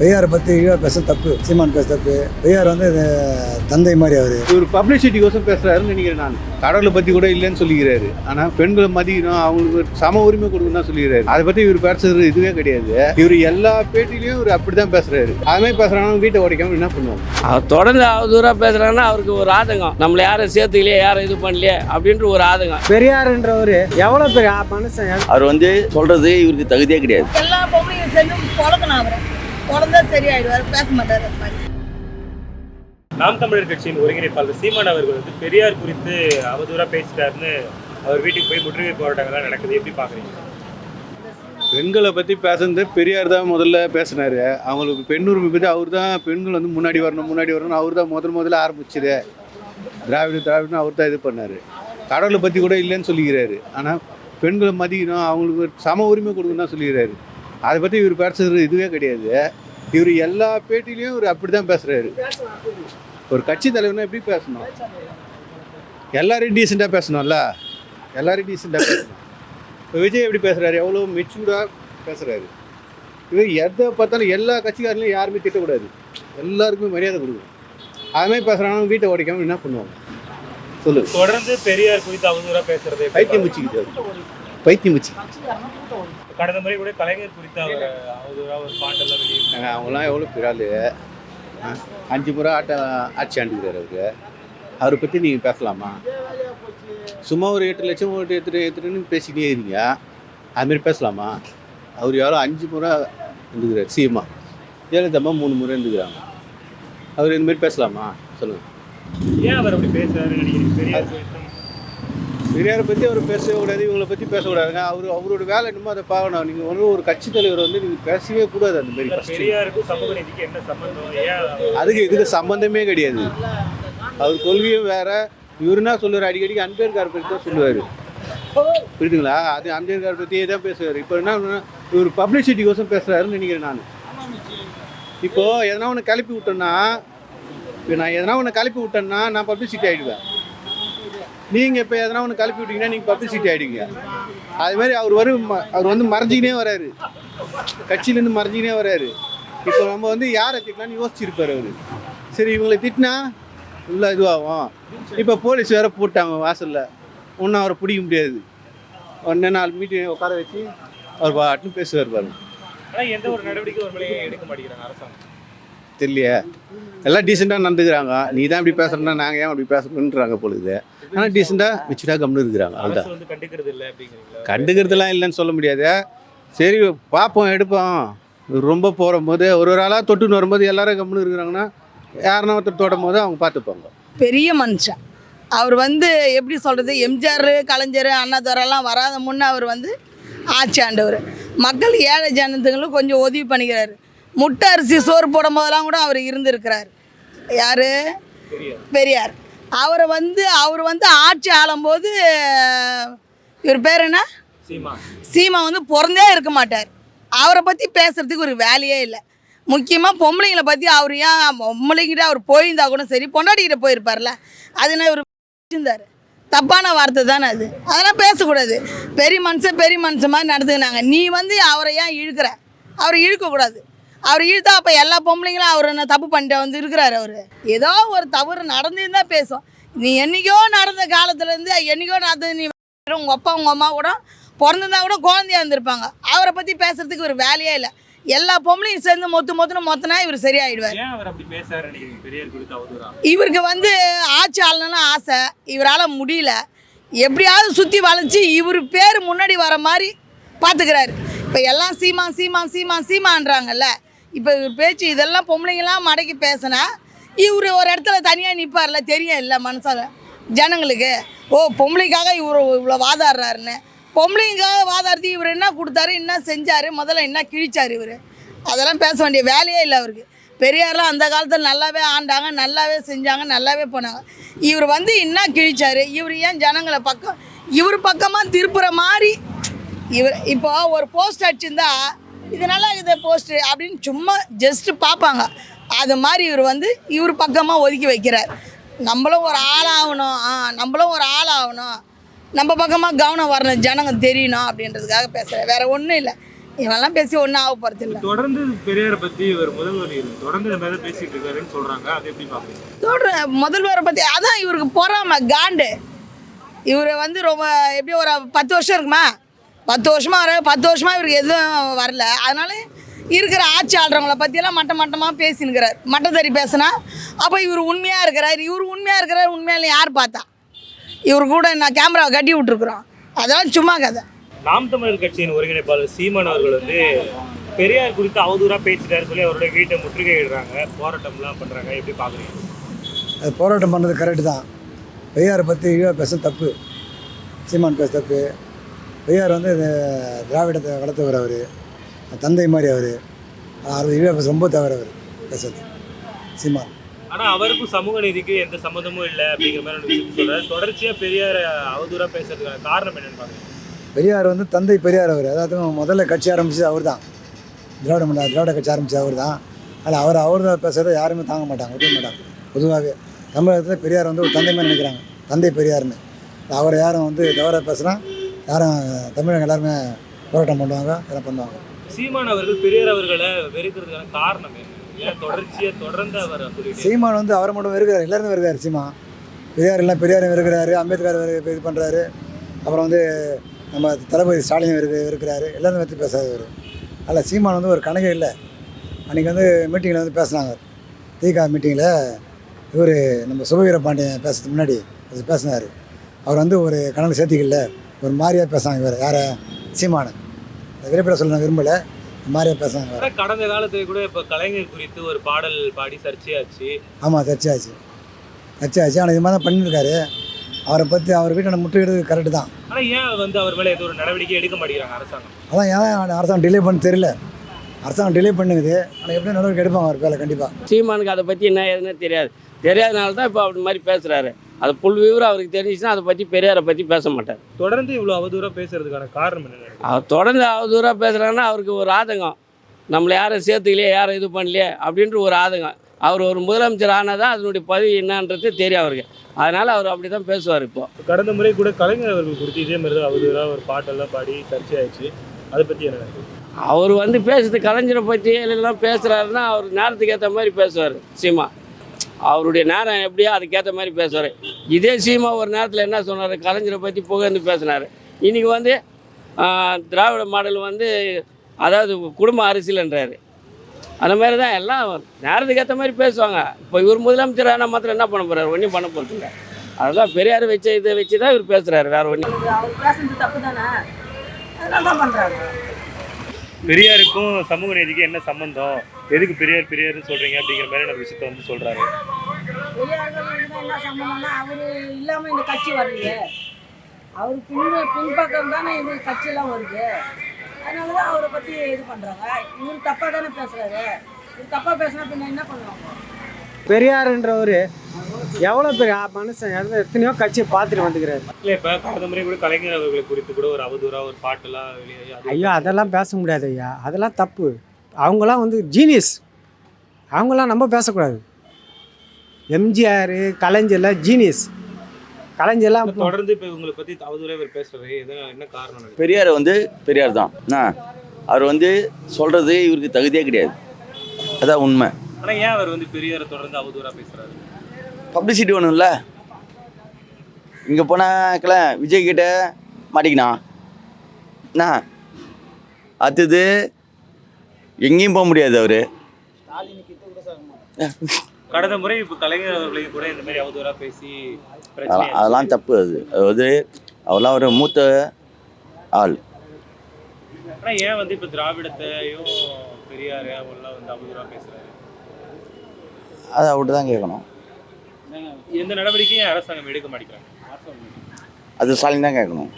பெரியாரை பற்றி ஈழார் பேச தப்பு சீமான் பேச தப்பு. பெரியார் வந்து இது தந்தை மாதிரி அவர். இவர் பப்ளிசிட்டிக்கோசம் பேசுறாருன்னு நினைக்கிறேன் நான். கடவுளை பத்தி கூட இல்லைன்னு சொல்லிக்கிறாரு. ஆனா பெண்களை மதிக்கணும் அவங்களுக்கு சம உரிமை கொடுக்கணும் தான் சொல்லிக்கிறாரு. அதை பத்தி இவர் பேசுறது இதுவே கிடையாது. இவர் எல்லா பேட்டிலையும் இவர் அப்படிதான் பேசுறாரு. அதுமாதிரி பேசுறாங்க வீட்டை உடைக்காம என்ன பண்ணுவாங்க? அவர் தொடர்ந்து அவதூறாக பேசுகிறாங்கன்னா அவருக்கு ஒரு ஆதங்கம். நம்மளை யாரும் சேர்த்துக்கலையே யாரும் இது பண்ணலையே அப்படின்ற ஒரு ஆதங்கம். பெரியாருன்றவர் எவ்வளோ பெரிய மனுஷன்? அவர் வந்து சொல்றது இவருக்கு தகுதியே கிடையாது. எல்லா பொம்பளையும் சேர்ந்து பொழக்கணும் அவரை. பொழந்தா சரியாயிடுவார் பேச மாட்டார் அது மாதிரி. நாம் தமிழர் கட்சியின் ஒருங்கிணைப்பாளர் சீமான் அவர்கள் வந்து பெரியார் குறித்து அவதூறா பேசிட்டாருன்னு அவர் வீட்டுக்கு போய் முற்றுகை போராட்டங்கள்லாம் நடக்குது. எப்படி பாக்குறீங்க பெண்களை பத்தி பேசுறது பெரியார் தான் முதல்ல பேசினாரு. அவங்களுக்கு பெண் உரிமை பத்தி அவர் தான் பெண்கள் வந்து முன்னாடி வரணும் முன்னாடி வரணும் அவர் தான் முதல் முதல்ல ஆரம்பிச்சது. திராவிட திராவிடன்னு அவர் தான் இது பண்ணாரு. கடவுளை பத்தி கூட இல்லைன்னு சொல்லிக்கிறாரு. ஆனா பெண்களை மதிக்கணும் அவங்களுக்கு சம உரிமை கொடுக்கணும் தான் சொல்லிக்கிறாரு. அதை பத்தி இவர் பேசுறது இதுவே கிடையாது. இவர் எல்லா பேட்டிலையும் இவர் அப்படி தான் பேசுறாரு. ஒரு கட்சி தலைவனா எப்படி பேசணும்? எல்லாரையும் டீசெண்டாக பேசணும்ல? எல்லாரையும் டீசெண்டாக பேசணும். இப்போ விஜய் எப்படி பேசுறாரு? எவ்வளோ மெச்சூர்டாக பேசுறாரு. இவர் எதை பார்த்தாலும் எல்லா கட்சிக்காரங்களையும் யாருமே திட்டக்கூடாது. எல்லாருக்குமே மரியாதை கொடுக்கணும். அதுமாதிரி பேசுகிறாங்க வீட்டை உடைக்காம என்ன பண்ணுவாங்க? சொல்லு. தொடர்ந்து பெரியார் குறித்து அவதூறா பேசுறது பைத்தியம் முச்சிக்கிட்டு பைத்தியம் முச்சி? கடந்த முறை கூட கலைஞர் குறித்து அவர் அவதூறா ஒரு பாட்டெல்லாம் வெளியிட்டாங்க அவங்களாம் எவ்வளோ பெரிய அஞ்சு முறை ஆட்ட ஆட்சி ஆண்டுக்கிறார் அவருக்கு அவரை பற்றி நீங்கள் பேசலாமா? சும்மா ஒரு எட்டு லட்சம் ஓட்டு எடுத்துட்டு எடுத்துட்டுன்னு பேசிக்கிட்டே இருங்க. அதுமாரி பேசலாமா? அவர் எவ்வளோ அஞ்சு முறை இருந்துக்கிறார் சீமா. ஜெயலலிதாம்மா மூணு முறை இருந்துக்கிறாங்க அவர் இந்தமாரி பேசலாமா? சொல்லுங்கள் ஏன் அவர் அப்படி பேசுறாருன்னு நினைக்கிறீங்க பெரியார் பற்றி அவர் பேசவே கூடாது இவங்களை பற்றி பேசக்கூடாதுங்க. அவர் அவரோட வேலை என்னமோ அதை பார்க்கணும். நீங்கள் வந்து ஒரு கட்சி தலைவர் வந்து நீங்கள் பேசவே கூடாது அந்த மாதிரி அதுக்கு இதுக்கு சம்பந்தமே கிடையாது. அவர் கொள்கையும் வேற. இவர் என்ன சொல்லுவார்? அடிக்கடிக்கு அம்பேத்கர் பற்றி தான் சொல்லுவார். புரியுதுங்களா? அது அம்பேத்கர் பற்றியே தான் பேசுவார். இப்போ என்ன இவர் பப்ளிசிட்டிக்கோசம் பேசுகிறாருன்னு நினைக்கிறேன் நான். இப்போ எதனா ஒன்று கிளப்பி விட்டேன்னா இப்போ நான் எதனா ஒன்று கிளப்பி விட்டேன்னா நான் பப்ளிசிட்டி ஆகிடுவேன் நீங்கள் இப்போ எதனா ஒன்று கலப்பி விட்டீங்கன்னா நீங்கள் பப்ளிசிட்டி ஆகிடுங்க அது மாதிரி அவர் வரும் அவர் வந்து மறைஞ்சிக்கினே வராரு. கட்சியிலேருந்து மறைஞ்சிக்கினே வராரு. இப்போ நம்ம வந்து யாரை திட்டலாம்னு யோசிச்சிருப்பாரு அவர். சரி இவங்களை திட்டினா உள்ளே இதுவாகும். இப்போ போலீஸ் வேற போட்டாங்க வாசலில். ஒன்றும் அவரை பிடிக்க முடியாது. ஒன்று நாலு மீட்டிங் உட்கார வச்சு அவர் பாட்டுன்னு பேசுவார் பாருங்க. எந்த ஒரு நடவடிக்கை எடுக்க மாட்டேங்கிறாங்க அரசாங்கம். தெரியலையே. எல்லாம் டீசெண்டாக நடந்துக்கிறாங்க. நீ தான் இப்படி பேசுறேன்னா நாங்கள் ஏன் அப்படி பேசணுன்றாங்க பொழுது. ஆனால் டீசெண்டாக வச்சுட்டா கம்னு இருக்கிறாங்க. அவ்வளோதான் அரசு வந்து கண்டுக்கிறது இல்லை அப்படிங்கிறீங்களா? கண்டுக்கிறதுலாம் இல்லைன்னு சொல்ல முடியாது. சரி பார்ப்போம் எடுப்போம். ரொம்ப போகிற போது ஒரு ஒரு ஆளாக தொட்டுன்னு வரும்போது எல்லாரும் கம்முன்னு இருக்கிறாங்கன்னா யாருன்னா ஒருத்தர் தொடும் போது அவங்க பார்த்துப்பாங்க. பெரிய மனுஷன். அவர் வந்து எப்படி சொல்கிறது எம்ஜிஆர் கலைஞர் அண்ணாதுரெல்லாம் வராத முன்னே அவர் வந்து ஆட்சி ஆண்டவர். மக்கள் ஏழை ஜனத்துங்களும் கொஞ்சம் உதவி பண்ணிக்கிறாரு. முட்டை அரிசி சோறு போடும் போதெல்லாம் கூட அவர் இருந்திருக்கிறார். யார்? பெரியார். அவரை வந்து அவர் வந்து ஆட்சி ஆளும்போது இவர் பேர் என்ன? சீமா. சீமா வந்து பிறந்தே இருக்க மாட்டார். அவரை பற்றி பேசுறதுக்கு ஒரு வேலையே இல்லை. முக்கியமாக பொம்பளைங்களை பற்றி அவர் ஏன் பொம்பளைங்கிட்ட அவர் போயிருந்தா கூட சரி பொண்டாட்டிக்கிட்ட போயிருப்பார்ல? அது என்ன இவர் இருந்தார் தப்பான வார்த்தை தானே அது. அதெல்லாம் பேசக்கூடாது. பெரிய மனுஷன் பெரிய மனுஷன் மாதிரி நடந்துக்கினாங்க. நீ வந்து அவரை ஏன் இழுக்கிற? அவரை இழுக்கக்கூடாது. அவர் இழுத்தா அப்போ எல்லா பொம்பளைங்களும் அவர் என்ன தப்பு பண்ணிட்டு வந்து இருக்கிறாரு அவர். ஏதோ ஒரு தவறு நடந்துருந்தா பேசும். நீ என்னைக்கோ நடந்த காலத்துலேருந்து என்னைக்கோ நடந்தது நீ உங்கள் அப்பா உங்கள் அம்மா கூட பிறந்திருந்தா கூட குழந்தையா இருந்திருப்பாங்க. அவரை பற்றி பேசுறதுக்கு ஒரு வேலையே இல்லை. எல்லா பொம்பளையும் சேர்ந்து மொத்து மொத்தம் மொத்தனா இவர் சரியாயிடுவார். இவருக்கு வந்து ஆட்சி ஆளணும்னு ஆசை. இவரால் முடியல. எப்படியாவது சுற்றி வளைச்சி இவர் பேர் முன்னாடி வர மாதிரி பார்த்துக்கிறாரு இப்போ எல்லாம் சீமான் சீமான் சீமான் சீமான்றாங்கல்ல. இப்போ பேச்சு இதெல்லாம் பொம்பளைங்களாம் மடக்கி பேசினா இவர் ஒரு இடத்துல தனியாக நிற்பார்ல தெரியும் இல்லை மனசால்? ஜனங்களுக்கு ஓ பொம்பளைக்காக இவர் இவ்வளோ வாதாடுறாருன்னு. பொம்பளைங்களுக்காக வாதாடுறது இவர் என்ன கொடுத்தாரு என்ன செஞ்சார் முதல்ல என்ன கிழிச்சார் இவர்? அதெல்லாம் பேச வேண்டிய வேலையே இல்லை அவருக்கு. பெரியார்லாம் அந்த காலத்தில் நல்லாவே ஆண்டாங்க நல்லாவே செஞ்சாங்க நல்லாவே போனாங்க. இவர் வந்து என்ன கிழிச்சார் இவர் ஏன் ஜனங்களை பக்கம் இவர் பக்கமாக திருப்புற மாதிரி இவர் இப்போ ஒரு போஸ்ட் அடிச்சிருந்தா இது நல்லா இருக்குது போஸ்ட் அப்படின்னு சும்மா ஜஸ்ட்டு பார்ப்பாங்க. அது மாதிரி இவர் வந்து இவர் பக்கமாக ஒதுக்கி வைக்கிறார். நம்மளும் ஒரு ஆளாகணும். ஆ நம்மளும் ஒரு ஆளாகணும். நம்ம பக்கமாக கவனம் வரணும். ஜனங்க தெரியணும் அப்படின்றதுக்காக பேசுகிறேன் வேறு ஒன்றும் இல்லை. இவெல்லாம் பேசி ஒன்றும் ஆக போகிறது இல்லை. தொடர்ந்து பெரியாரை பத்தி ஒரு முதல்வர் தொடர்ந்து இந்த பேசிட்டு இருக்காருன்னு சொல்றாங்க. அதை எப்படி பாப்பீங்க சொல்கிற முதல்வரை பற்றி அதான் இவருக்கு பொறாம காண்டு. இவர் வந்து ரொம்ப எப்படி ஒரு பத்து வருஷம் இருக்குமா? பத்து வருஷமாக வர பத்து வருஷமாக இவருக்கு எதுவும் வரல. அதனால இருக்கிற ஆட்சி ஆள்றவங்கள பற்றியெல்லாம் மட்ட மட்டமாக பேசினுக்கிறார். மட்டத்தறி பேசுனா அப்போ இவர் உண்மையாக இருக்கிறார். இவர் உண்மையாக இருக்கிறார் உண்மையில யார் பார்த்தா? இவர் கூட நான் கேமராவை கட்டி விட்ருக்குறோம் அதெல்லாம் சும்மா கதை. நாம் தமிழர் கட்சியின் ஒருங்கிணைப்பாளர் சீமான் அவர்கள் வந்து பெரியார் குறித்து அவதூறா பேசிட்டாரு சொல்லி அவருடைய வீட்டை முற்றுகையிடுறாங்க. போராட்டம்லாம் பண்றாங்க. எப்படி பாக்குறீங்க அது போராட்டம் பண்ணுறது கரெக்டு தான். பெரியாரை பற்றி இழிவாக பேச தப்பு. சீமான் பேச தப்பு. பெரியார் வந்து திராவிடத்தை வளர்த்தவர் அவர் தந்தை மாதிரி அவர் அவர் பேச ரொம்ப தவிர அவர் பேசுறது. சீமான். ஆனா அவருக்கும் சமூக நீதிக்கு எந்த சம்மந்தமும் இல்லை அப்படிங்கிற மாதிரி ஒரு விஷயம் சொல்றாரு. தொடர்ச்சியா பெரியார அவதூறா பேசுறதுக்கான காரணம் என்னன்னு பாக்குறீங்க பெரியார் வந்து தந்தை பெரியார் அவர். அதாவது முதல்ல கட்சி ஆரம்பிச்சது அவர் தான் திராவிட மண்டல திராவிட கட்சி ஆரம்பிச்சது அவர் தான் அதில் அவர் அவர் தான் பேசுகிறத யாருமே தாங்க மாட்டாங்க ஒத்துக்க மாட்டாங்க. பொதுவாகவே தமிழகத்தில் பெரியார் வந்து ஒரு தந்தை மாதிரி நினைக்கிறாங்க. தந்தை பெரியார்னு. அவரை யாரும் வந்து தவறாக பேசுனா யாரும் தமிழக எல்லாருமே போராட்டம் பண்ணுவாங்க இதெல்லாம் பண்ணுவாங்க. சீமான் அவர்கள் பெரியார் அவர்களை வெறுக்கிறதுக்கான காரணம் என்ன? ஏன் தொடர்ச்சியா தொடர்ந்து அவர் சீமான் வந்து அவரை மட்டும் வெறுக்கிறார் எல்லாருமே வெறுக்கிறார் சீமான் பெரியார் எல்லாம் பெரியார் வெறுக்கிறாரு அம்பேத்கர் இது பண்ணுறாரு அப்புறம் வந்து நம்ம தளபதி ஸ்டாலின் வெறு இருக்கிறாரு எல்லாரும் பற்றி பேசாதவர். அதில் சீமான் வந்து ஒரு கணக்கே இல்லை. அன்றைக்கி வந்து மீட்டிங்கில் வந்து பேசினாங்க. தீகா மீட்டிங்கில் இவர் நம்ம சுபவீர பாண்டியன் பேசுறதுக்கு முன்னாடி பேசினார். அவர் வந்து ஒரு கணக்கு சேர்த்திக்கல. ஒரு மாதிரியாக பேசுனாங்க இவர் யாரை? சீமானை. வெளிப்பட சொல்ல நான் விரும்பலை. மாதிரியாக ஆனா கடந்த காலத்துல கூட இப்ப கலைஞர் குறித்து ஒரு பாடல் பாடி சர்ச்சையாச்சு. ஆமாம் சர்ச்சையாச்சு. சர்ச்சையாச்சு. ஆனால் இது மாதிரி தான் பண்ணியிருக்காரு. அவரை பற்றி அவர் வீட்டை முற்றுகிறது கரெக்டு தான். ஆனா ஏன் வந்து அவர் மேல எந்த ஒரு நடவடிக்கை எடுக்க மாட்டேங்கிறாங்க அரசாங்கம்? அதான் ஏன் அரசாங்கம் டிலே பண்ண தெரியல. அரசாங்கம் டிலே பண்ணுது. ஆனால் எப்படி நடவடிக்கை எடுப்பாங்க அவர் பேரில் கண்டிப்பாக சீமானுக்கு அதை பற்றி என்ன ஏதுன்னு தெரியாது. தெரியாதனால தான் இப்போ அப்படி மாதிரி பேசுகிறாரு அது புல் விவரம் அவருக்கு தெரிஞ்சுச்சுன்னா அதை பற்றி பெரியாரை பற்றி பேச மாட்டார். தொடர்ந்து இவ்வளவு அவதூறா பேசுறதுக்கான காரணம் என்ன அவர் தொடர்ந்து அவதூறாக பேசுகிறாங்கன்னா அவருக்கு ஒரு ஆதங்கம். நம்மளை யாரும் சேர்த்துக்கலையே யாரும் இது பண்ணலையே அப்படின்ற ஒரு ஆதங்கம். அவர் ஒரு முதலமைச்சர் ஆனால் தான் அதனுடைய பதவி என்னன்றது தெரியும் அவருக்கு. அதனால் அவர் அப்படி தான் பேசுவார் இப்போ. கடந்த முறை கூட கலைஞர் அவர்கள் குறித்து இதே மாதிரி தான் அவதூறா ஒரு பாட்டெல்லாம் பாடி சர்ச்சையாச்சு அதை பத்தி என்ன? அவர் வந்து பேசுறது கலைஞரை பற்றி எல்லாம் பேசுகிறாருன்னா அவர் நேரத்துக்கு ஏற்ற மாதிரி பேசுவார் சீமா. அவருடைய நேரம் எப்படியோ அதுக்கேற்ற மாதிரி பேசுவார். இதே சீமா ஒரு நேரத்தில் என்ன சொன்னார்? கலைஞரை பற்றி புகழ்ந்து பேசினார். இன்றைக்கி வந்து திராவிட மாடல் வந்து அதாவது குடும்ப அரசியல்ன்றாரு. அந்த மாதிரி தான் எல்லாம் நேரத்துக்கு ஏற்ற மாதிரி பேசுவாங்க. இப்போ இவர் முதலமைச்சர் ஆனால் மாத்திரம் என்ன பண்ண போகிறார் ஒன்றும் பண்ண போகிறது இல்லை. அதுதான் பெரியார் வச்ச இதை வச்சு தான் இவர் பேசுகிறாரு வேறு ஒன்றும் பெரியாருக்கும் சமூக நீதிக்கும் என்ன சம்பந்தம்? எதுக்கு பெரியார் பெரியார்னு சொல்றீங்க அப்படிங்கிற மாதிரி ஒரு விஷயத்த வந்து சொல்றாரு. அவர் இல்லாமல் இந்த கட்சி வரலையே அவர் பின் பின்பக்கம் தானே இது கட்சியெல்லாம் வருது. அதனால தான் அவரை பற்றி இது பண்ணுறாங்க இவர் தப்பாக தானே பேசுகிறாரு இவர் தப்பாக பேசினா பின்ன என்ன பண்ணுவாங்க? பெரியாருன்றவர் எவ்வளோ பெரிய ஆ- மனுஷன் எத்தனை- எத்தனையோ கட்சியை பார்த்துட்டு வந்துக்கிறாரு. இல்ல இப்ப கடந்த முறை கூட கலைஞர் அவர்களை குறித்து கூட ஒரு அவதூறா ஒரு அது ஐயா அதெல்லாம் பேச முடியாது ஐயா. அதெல்லாம் தப்பு. அவங்களாம் வந்து ஜீனியஸ் அவங்களாம் நம்ம பேசக்கூடாது. எம்ஜிஆர் கலைஞர்லாம் ஜீனியஸ் கலைஞர்லாம் தொடர்ந்து இப்ப உங்களை பத்தி அவதூறா இவர் பேசுறது என்ன காரணம்? பெரியார் வந்து பெரியார் தான். அவர் வந்து சொல்கிறது இவருக்கு தகுதியே கிடையாது. அதான் உண்மை. ஆனா ஏன் அவர் வந்து பெரியாரை தொடர்ந்து அவதூறா பேசுறாரு? பப்ளிசிட்டி ஒன்றும்ல இங்கே போனாக்கல விஜய் கிட்ட மாட்டிக்கினான் என்ன? அடுத்தது எங்கேயும் போக முடியாது அவர். கடந்த முறை இப்ப கலைஞர் அவர்களையும் கூட இந்த மாதிரி அவதூறா பேசி அதெல்லாம் தப்பு அது. அதாவது அவர்லாம் ஒரு மூத்த ஆள். ஆனா ஏன் வந்து இப்ப திராவிடத்தையும் பெரியாரு அவங்களாம் வந்து அவதூறா பேசுறாரு? அதை அவர்கிட்ட தான் கேட்கணும். எந்த நடவடிக்கையும் அரசாங்கம் எடுக்க மாட்டேங்கிறாங்க. அது ஸ்டாலின் தான் கேட்கணும்.